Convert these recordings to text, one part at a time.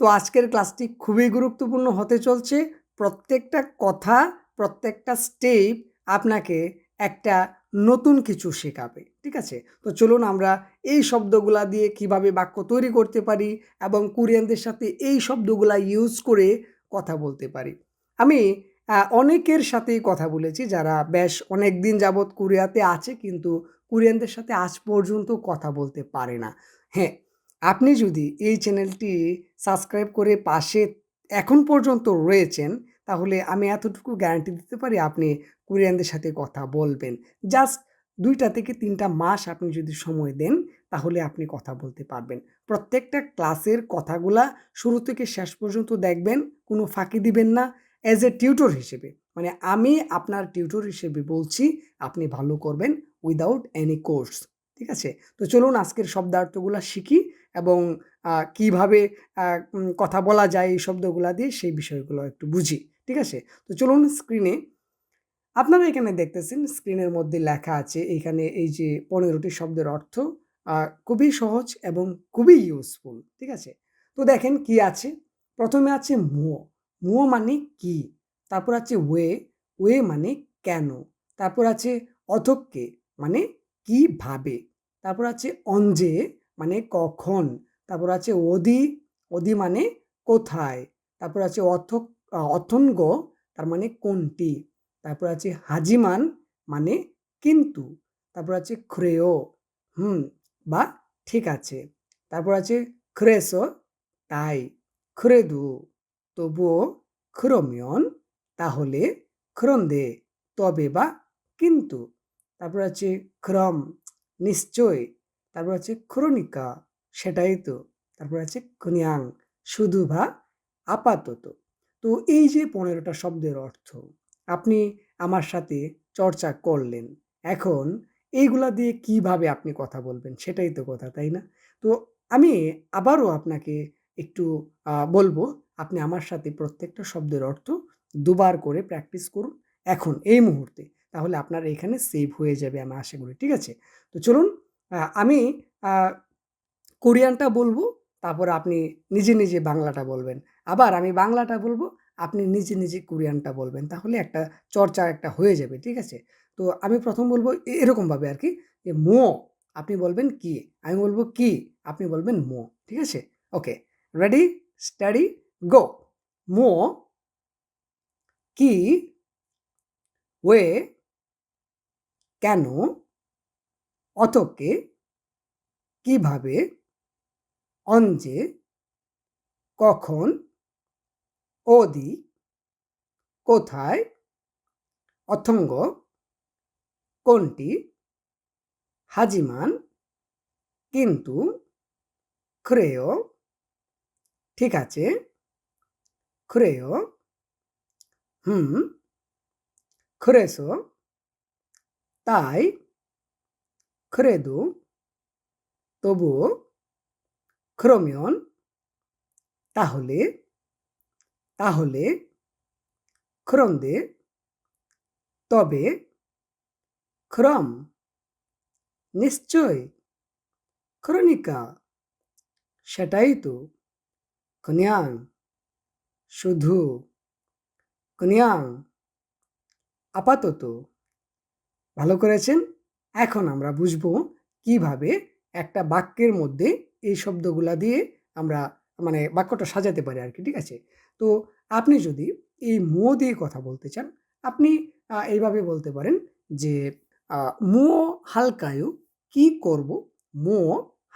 তো আজকের ক্লাসটি খুবই গুরুত্বপূর্ণ হতে চলছে। প্রত্যেকটা কথা, প্রত্যেকটা স্টেপ আপনাকে একটা নতুন কিছু শেখাবে, ঠিক আছে? তো চলুন আমরা এই শব্দগুলা দিয়ে কীভাবে বাক্য তৈরি করতে পারি এবং কোরিয়ানদের সাথে এই শব্দগুলা ইউজ করে কথা বলতে পারি। আমি অনেকের সাথেই কথা বলেছি যারা বেশ অনেক দিন যাবৎ কোরিয়াতে আছে কিন্তু কোরিয়ানদের সাথে আজ পর্যন্ত কথা বলতে পারে না। হ্যাঁ আপনি যদি এই চ্যানেলটি সাবস্ক্রাইব করে পাশে এখন পর্যন্ত রয়েছেন, তাহলে আমি এতটুকু গ্যারান্টি দিতে পারি আপনি কোরিয়ানদের সাথে কথা বলবেন। জাস্ট দুইটা থেকে তিনটা মাস আপনি যদি সময় দেন, তাহলে আপনি কথা বলতে পারবেন। প্রত্যেকটা ক্লাসের কথাগুলা শুরু থেকে শেষ পর্যন্ত দেখবেন, কোনো ফাঁকি দিবেন না। অ্যাজ এ টিউটর হিসেবে মানে আমি আপনার টিউটর হিসেবে বলছি, আপনি ভালো করবেন উইদাউট এনি কোর্স ঠিক আছে? তো চলুন আজকের শব্দার্থগুলো শিখি। এবং কীভাবে কথা বলা যায় এই শব্দগুলা দিয়ে সেই বিষয়গুলো একটু বুঝি, ঠিক আছে? তো চলুন স্ক্রিনে আপনারা এখানে দেখতেছেন স্ক্রিনের মধ্যে লেখা আছে, এখানে এই যে পনেরোটি শব্দের অর্থ খুবই সহজ এবং খুবই ইউজফুল ঠিক আছে? তো দেখেন কি আছে? প্রথমে আছে মুও মুও মানে কি? তারপর আছে ওয়ে। ওয়ে মানে কেন? তারপর আছে অথক্কে মানে কীভাবে তারপর আছে অঞ্জে। মানে কখন? তারপর আছে অদি অদি মানে কোথায়? তারপর আছে অথ অথঙ্গ, তার মানে কোনটি? তারপর আছে হাজিমান মানে কিন্তু। তারপর আছে ক্রেও হুম, বা ঠিক আছে। তারপর আছে ক্রেসো তাই। ক্রেদু, তবুও ক্রমিয়ন, তাহলে ক্রন্দে, তবে বা কিন্তু। তারপর আছে ক্রম, নিশ্চয়। তারপর আছে ক্রনিকা সেটাই তো। তারপর আছে কনিয়াং শুধু বা আপাতত। তো এই যে পনেরোটা শব্দের অর্থ, আপনি আমার সাথে চর্চা করলেন। এখন এইগুলা দিয়ে কীভাবে আপনি কথা বলবেন সেটাই তো কথা, তাই না? তো আমি আবারও আপনাকে একটু বলব, আপনি আমার সাথে প্রত্যেকটা শব্দের অর্থ দুবার করে প্র্যাকটিস করুন এখন, এই মুহূর্তে। তাহলে আপনার এখানে সেভ হয়ে যাবে আমি আশা করি, ঠিক আছে? তো চলুন আমি কোরিয়ানটা বলব, তারপর আপনি নিজে নিজে বাংলাটা বলবেন। আবার আমি বাংলাটা বলব, আপনি নিজে নিজে কোরিয়ানটা বলবেন। তাহলে একটা চর্চা একটা হয়ে যাবে, ঠিক আছে? তো আমি প্রথম বলব এরকমভাবে আর কি, যে মো, আপনি বলবেন কি? আমি বলব কি? আপনি বলবেন মো, ঠিক আছে? ওকে, রেডি? স্টাডি? গো! মো, কি, ওয়ে, কেন অতকে কীভাবে অঞ্জে কখন অদি কোথায় অথঙ্গ কোনটি হাজিমান কিন্তু ক্রেয় ঠিক আছে ক্রেয় হুম ক্রেসো তাই ক্রেদু তবুও ক্রমিয়ন তাহলে তাহলে ক্রন্দে তবে ক্রম নিশ্চয় ক্রনিকা সেটাই তো কন্যাং শুধু কন্যাং আপাতত ভালো করেছেন এখন আমরা বুঝব কীভাবে একটা বাক্যের মধ্যে এই শব্দগুলা দিয়ে আমরা মানে বাক্যটা সাজাতে পারি আর কি ঠিক আছে? তো আপনি যদি এই মো দিয়ে কথা বলতে চান, আপনি এইভাবে বলতে পারেন যে মো হালকায়ু কি করব, মো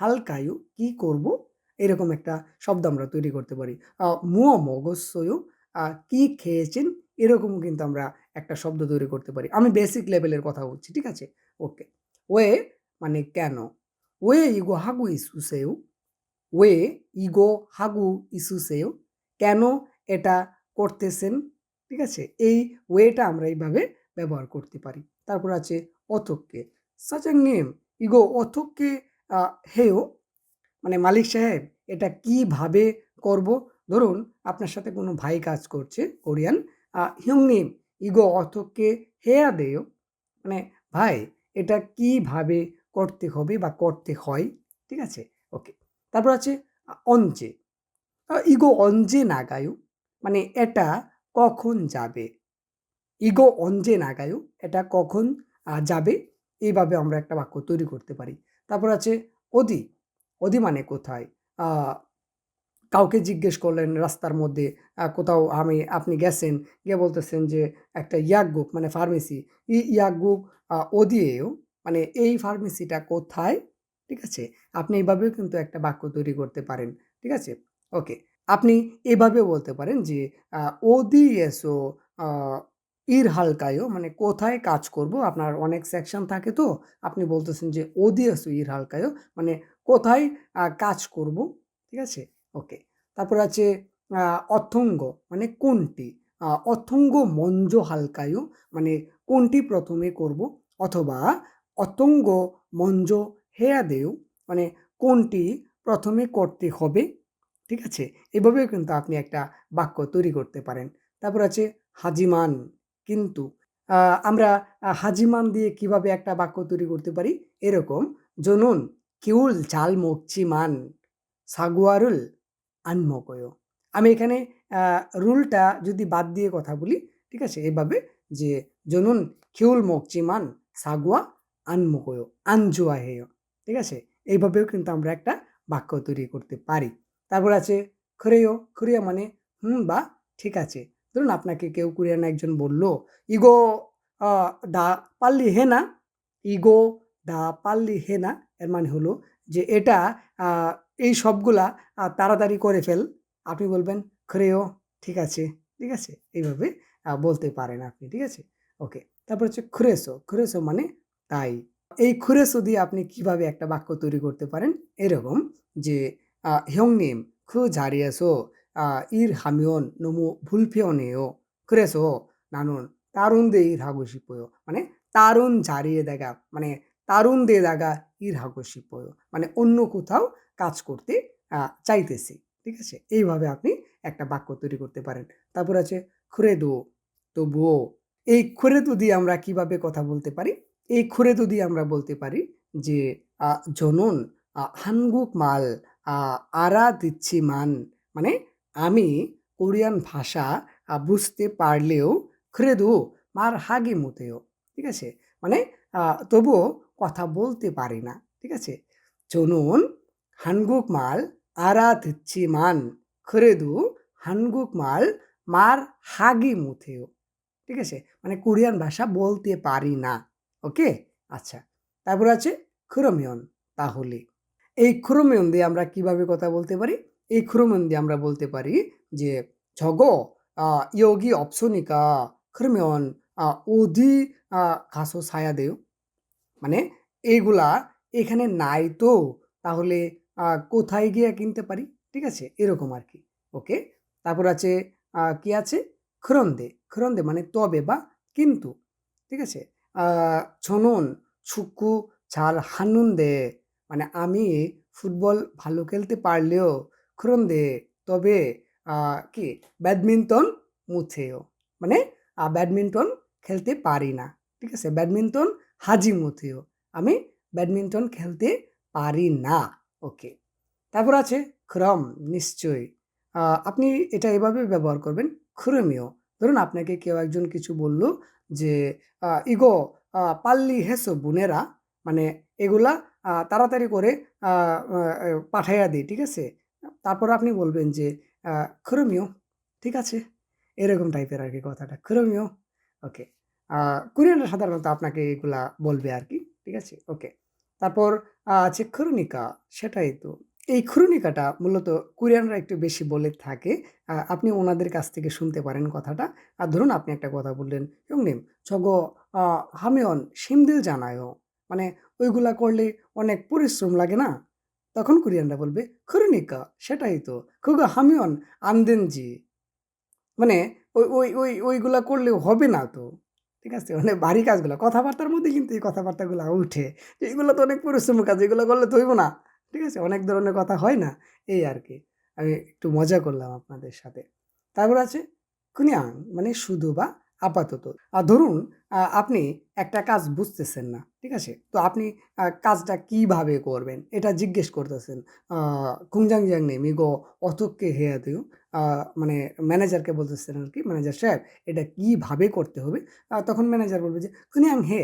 হালকায়ু কি করব, এরকম একটা শব্দ আমরা তৈরি করতে পারি। মো মগস্যয়ু কি খেয়েছেন, এরকম কিন্তু আমরা একটা শব্দ তৈরি করতে পারি। আমি বেসিক লেভেলের কথা বলছি, ঠিক আছে? ওকে ওয়ে মানে কেন? ওয়ে ইগো হাগু ইসুসেও ওয়ে ইগো হাগু ইসুসেও কেন এটা করতেছেন? ঠিক আছে? এই ওয়েটা আমরা এইভাবে ব্যবহার করতে পারি। তারপর আছে অথককে সাচাং নেম ইগো অথককে হেও মানে মালিক সাহেব, এটা কীভাবে করব? ধরুন, আপনার সাথে কোনো ভাই কাজ করছে, কোরিয়ান হিউংনিম ইগো অথকে হেয়া দেও। মানে ভাই, এটা কীভাবে করতে হবে বা করতে হয়? ঠিক আছে? ওকে। তারপর আছে অঞ্জে। ইগো অঞ্জে নাগায়ু মানে এটা কখন যাবে? ইগো অঞ্জে নাগায়ু এটা কখন যাবে? এইভাবে আমরা একটা বাক্য তৈরি করতে পারি। তারপর আছে অদি অদি মানে কোথায়? কাউকে জিজ্ঞেস করলেন রাস্তার মধ্যে কোথাও আমি, আপনি গেছেন, গিয়ে বলতেছেন যে একটা ইয়াগুক মানে ফার্মেসি ই ইয়াগুক ও দিয়েও মানে এই ফার্মেসিটা কোথায়? ঠিক আছে? আপনি এইভাবেও কিন্তু একটা বাক্য তৈরি করতে পারেন, ঠিক আছে? ওকে আপনি এভাবেও বলতে পারেন যে ও দিয়েছ ইর হালকায়ও মানে কোথায় কাজ করব? আপনার অনেক সেকশন থাকে তো, আপনি বলতেছেন যে ওদিয়াসু ইর হালকায়ও মানে কোথায় কাজ করব? ঠিক আছে? ওকে। তারপর আছে অথঙ্গ মানে কোনটি? অথঙ্গ মঞ্জ হালকায়ু মানে কোনটি প্রথমে করব? অথবা অতঙ্গ মঞ্জ হেয়া দেউ মানে কোনটি প্রথমে করতে হবে? ঠিক আছে? এভাবেও কিন্তু আপনি একটা বাক্য তৈরি করতে পারেন। তারপর আছে হাজিমান, কিন্তু আমরা হাজিমান দিয়ে কীভাবে একটা বাক্য তৈরি করতে পারি? এরকম, জনুন, কিউল ঝাল মুখচিমান সাগুয়ারুল আনমকয় আমি এখানে রুলটা যদি বাদ দিয়ে কথা বলি, ঠিক আছে? এভাবে যে, জনুন খেউল মকচিমান সাগুয়া আনমকয় আনজুয়া হেয় ঠিক আছে? এইভাবেও কিন্তু আমরা একটা বাক্য তৈরি করতে পারি। তারপর আছে, খরেয় খুরিয়া মানে হুম বা, ঠিক আছে ধরুন আপনাকে কেউ কুরিয়ান একজন বলল, ইগো দা পাল্লি হেনা ইগো দা পাল্লি হেনা এর মানে হলো যে, এটা এই সবগুলা তাড়াতাড়ি করে ফেল। আপনি বলবেন খরেও ঠিক আছে। ঠিক আছে? এইভাবে বলতে পারেন আপনি, ঠিক আছে? ওকে। তারপর হচ্ছে খুরেসো খুরেসো মানে তাই। এই খুরেসো দিয়ে আপনি কীভাবে একটা বাক্য তৈরি করতে পারেন? এরকম যে হিয়ংনিম খু ঝাড়িয়েসো ইর হামিওন নমু ভুলফিয়নেও খুরেসো নানুন, তারুণ দে ইর হাগুসিপয় মানে তারুণ ঝাড়িয়ে দেখা মানে তারুণ দে দেখা ইরহাগসিপয় মানে অন্য কোথাও কাজ করতে চাইতেছি। ঠিক আছে? এইভাবে আপনি একটা বাক্য তৈরি করতে পারেন। তারপর আছে খুরেদো, তবুও। এই খুরেদো দিয়ে আমরা কীভাবে কথা বলতে পারি? এই খুরেদো দিয়ে আমরা বলতে পারি যে জনন হানগুক মাল আরা দিচ্ছি মান। মানে আমি কোরিয়ান ভাষা বুঝতে পারলেও খুরেদো মার হাগে মতেও। ঠিক আছে? মানে তবুও কথা বলতে পারে না, ঠিক আছে? চনুন হানগুক মাল আরাত চিমান খরেদু, হানগুক মাল মার হাগি মুথেও, ঠিক আছে? মানে কোরিয়ান ভাষা বলতে পারি না, ওকে? আচ্ছা তারপর আছে খুরমিয়ন, তাহলে। এই খুরমিয়ন দিয়ে আমরা কীভাবে কথা বলতে পারি? এই খুরমিয়ন দিয়ে আমরা বলতে পারি যে ছগো ইয়োগি অপসনিকা, খুরমিয়ন ওধি খাসো সায়া দেও। মানে এইগুলা এখানে নাই তো, তাহলে কোথায় গিয়ে কিনতে পারি? ঠিক আছে? এরকম আর কি ওকে? তারপর আছে কি আছে? খরন্দে। খরন্দে মানে তবে বা কিন্তু। ঠিক আছে? ছনন, ছুকু ছাল হানুন দে মানে আমি ফুটবল ভালো খেলতে পারলেও খরন্দে, তবে কি? ব্যাডমিন্টন মুছেও। মানে ব্যাডমিন্টন খেলতে পারি না। ঠিক আছে? ব্যাডমিন্টন হাজি মতিও আমি ব্যাডমিন্টন খেলতে পারি না। ওকে। তারপর আছে ক্রম, নিশ্চয়ই। আপনি এটা এভাবে ব্যবহার করবেন, খুরমিও। ধরুন আপনাকে কেউ একজন কিছু বলল যে ইগো পাল্লি হেসো বোনেরা। মানে এগুলা তাড়াতাড়ি করে পাঠাইয়া দিই, ঠিক আছে? তারপর আপনি বলবেন যে খুরমীয় ঠিক আছে? এরকম টাইপের আর কি কথাটা খুরমীয় ওকে। কোরিয়ানরা সাধারণত আপনাকে এগুলা বলবে আর কি ঠিক আছে? ওকে। তারপর আছে খরুনিকা সেটাই তো। এই খুরুনিকাটা মূলত কোরিয়ানরা একটু বেশি বলে থাকে আপনি ওনাদের কাছ থেকে শুনতে পারেন কথাটা। আর ধরুন আপনি একটা কথা বললেন ইংনিম ছগ হামিওন সিমদিল জানায়ও। মানে ওইগুলা করলে অনেক পরিশ্রম লাগে না? তখন কোরিয়ানরা বলবে খুরুনিকা সেটাই তো। খুগা হামিয়ন, আন্দেনজি। মানে ওই ওই ওই, ওইগুলা করলে হবে না তো? ঠিক আছে? মানে বাড়ির কাজগুলো, কথাবার্তার মধ্যে কিন্তু এই কথাবার্তাগুলো উঠে যে তো অনেক পরিশ্রমের কাজ, এগুলো করলে তো হইব না। ঠিক আছে? অনেক ধরনের কথা হয় না, এই আর কি। আমি একটু মজা করলাম আপনাদের সাথে। তারপর আছে কুনিয়াং মানে শুধু বা আপাতত। আর ধরুন আপনি একটা কাজ বুঝতেছেন না, ঠিক আছে? তো আপনি কাজটা কীভাবে করবেন? এটা জিজ্ঞেস করতেছেন কুঞ্জাং জাং নেমি গো, অতককে হেয়া দিও মানে ম্যানেজারকে বলতেছেন আর কি ম্যানেজার সাহেব, এটা কীভাবে করতে হবে? তখন ম্যানেজার বলবে যে কুনিয়াং হে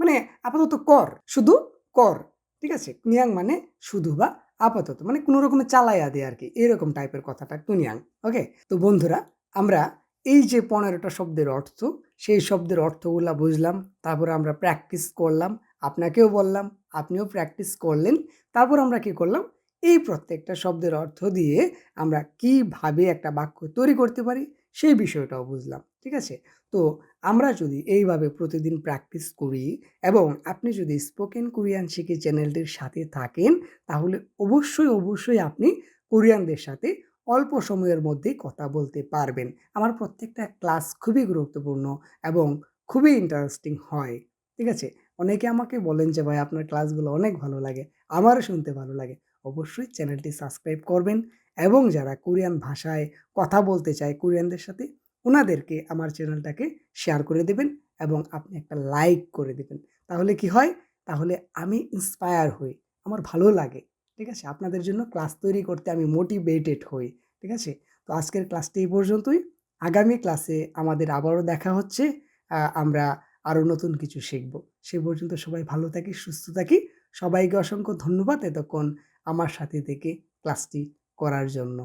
মানে আপাতত কর, শুধু কর, ঠিক আছে? কুনিয়াং মানে শুধু বা আপাতত মানে কোনো রকমে চালাইয়া দেয় আর কি। এরকম টাইপের কথাটা কুনিয়াং ওকে তো বন্ধুরা, আমরা এই যে পনেরোটা শব্দের অর্থ, সেই শব্দের অর্থগুলো বুঝলাম, তারপরে আমরা প্র্যাকটিস করলাম, আপনাকেও বললাম, আপনিও প্র্যাকটিস করলেন, তারপর আমরা কি করলাম? এই প্রত্যেকটা শব্দের অর্থ দিয়ে আমরা কীভাবে একটা বাক্য তৈরি করতে পারি, সেই বিষয়টাও বুঝলাম। ঠিক আছে? তো আমরা যদি এইভাবে প্রতিদিন প্র্যাকটিস করি এবং আপনি যদি স্পোকেন কোরিয়ান শিখি চ্যানেলটির সাথে থাকেন, তাহলে অবশ্যই, অবশ্যই আপনি কোরিয়ানদের সাথে অল্প সময়ের মধ্যেই কথা বলতে পারবেন। আমার প্রত্যেকটা ক্লাস খুবই গুরুত্বপূর্ণ এবং খুবই ইন্টারেস্টিং হয়। ঠিক আছে? অনেকে আমাকে বলেন যে, "ভাই আপনার ক্লাসগুলো অনেক ভালো লাগে।" আমারও শুনতে ভালো লাগে। অবশ্যই চ্যানেলটি সাবস্ক্রাইব করবেন এবং যারা কোরিয়ান ভাষায় কথা বলতে চায় কোরিয়ানদের সাথে, ওনাদেরকে আমার চ্যানেলটাকে শেয়ার করে দেবেন এবং আপনি একটা লাইক করে দেবেন তাহলে কি হয়? তাহলে আমি ইন্সপায়ার হই। আমার ভালো লাগে। ঠিক আছে? আপনাদের জন্য ক্লাস তৈরি করতে আমি মোটিভেটেড হই। ঠিক আছে? তো আজকের ক্লাসটি এই পর্যন্তই। আগামী ক্লাসে আমাদের আবারও দেখা হচ্ছে। আমরা আরও নতুন কিছু শিখব। সে পর্যন্ত সবাই ভালো থাকি, সুস্থ থাকি। সবাইকে অসংখ্য ধন্যবাদ এতক্ষণ আমার সাথে থেকে ক্লাসটি করার জন্য।